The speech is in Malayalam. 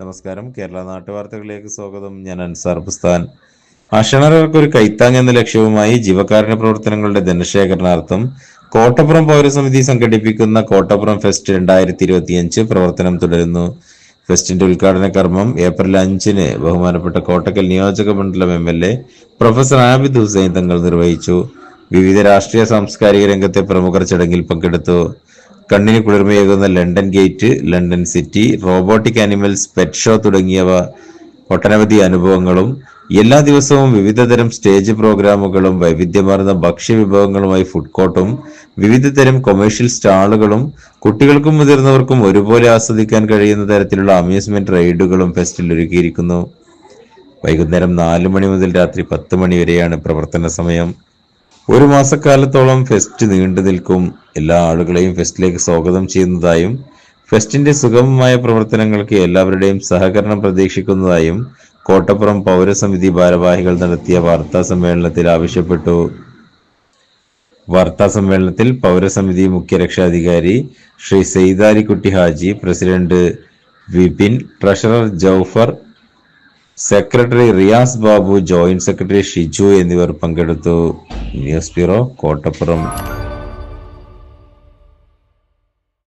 നമസ്കാരം. കേരള നാട്ടുവാർത്തകളിലേക്ക് സ്വാഗതം. ഞാൻ അൻസാർ ബുസ്താൻ അക്ഷണർക്ക് ഒരു കൈത്താങ് എന്ന ലക്ഷ്യവുമായി ജീവകാരുണ്യ പ്രവർത്തനങ്ങളുടെ ധനശേഖരണാർത്ഥം കോട്ടപ്പുറം പൗരസമിതി സംഘടിപ്പിക്കുന്ന കോട്ടപ്പുറം ഫെസ്റ്റ് രണ്ടായിരത്തി ഇരുപത്തിയഞ്ച് പ്രവർത്തനം തുടരുന്നു. ഫെസ്റ്റിന്റെ ഉദ്ഘാടന കർമ്മം ഏപ്രിൽ അഞ്ചിന് ബഹുമാനപ്പെട്ട കോട്ടക്കൽ നിയോജക മണ്ഡലം M L A professor Abid Hussain Thangal നിർവഹിച്ചു. വിവിധ രാഷ്ട്രീയ സാംസ്കാരിക രംഗത്തെ പ്രമുഖർ ചടങ്ങിൽ പങ്കെടുത്തു. കണ്ണിന് കുളിർമയേകുന്ന London gate London city robotic animals pet show തുടങ്ങിയവ ഒട്ടനവധി അനുഭവങ്ങളും എല്ലാ ദിവസവും വിവിധതരം സ്റ്റേജ് പ്രോഗ്രാമുകളും വൈവിധ്യമാർന്ന ഭക്ഷ്യവിഭവങ്ങളുമായി ഫുഡ് കോർട്ടും വിവിധതരം കൊമേഴ്ഷ്യൽ സ്റ്റാളുകളും കുട്ടികൾക്കും മുതിർന്നവർക്കും ഒരുപോലെ ആസ്വദിക്കാൻ കഴിയുന്ന തരത്തിലുള്ള അമ്യൂസ്മെന്റ് റൈഡുകളും ഫെസ്റ്റിൽ ഒരുക്കിയിരിക്കുന്നു. വൈകുന്നേരം നാല് മണി മുതൽ രാത്രി പത്ത് മണി വരെയാണ് പ്രവർത്തന സമയം. ഒരു മാസക്കാലത്തോളം ഫെസ്റ്റ് നീണ്ടു നിൽക്കും. എല്ലാ ആളുകളെയും ഫെസ്റ്റിലേക്ക് സ്വാഗതം ചെയ്യുന്നതായും ഫെസ്റ്റിന്റെ സുഗമമായ പ്രവർത്തനങ്ങൾക്ക് എല്ലാവരുടെയും സഹകരണം പ്രതീക്ഷിക്കുന്നതായും കോട്ടപ്പുറം പൗരസമിതി ഭാരവാഹികൾ നടത്തിയ വാർത്താ സമ്മേളനത്തിൽ ആവശ്യപ്പെട്ടു. വാർത്താ സമ്മേളനത്തിൽ പൗരസമിതി മുഖ്യ രക്ഷാധികാരി Shri Saithalikutty Haji president Vipin treasurer Jaufar secretary Riyas Babu joint secretary Shiju എന്നിവർ പങ്കെടുത്തു. News bureau Kotapuram.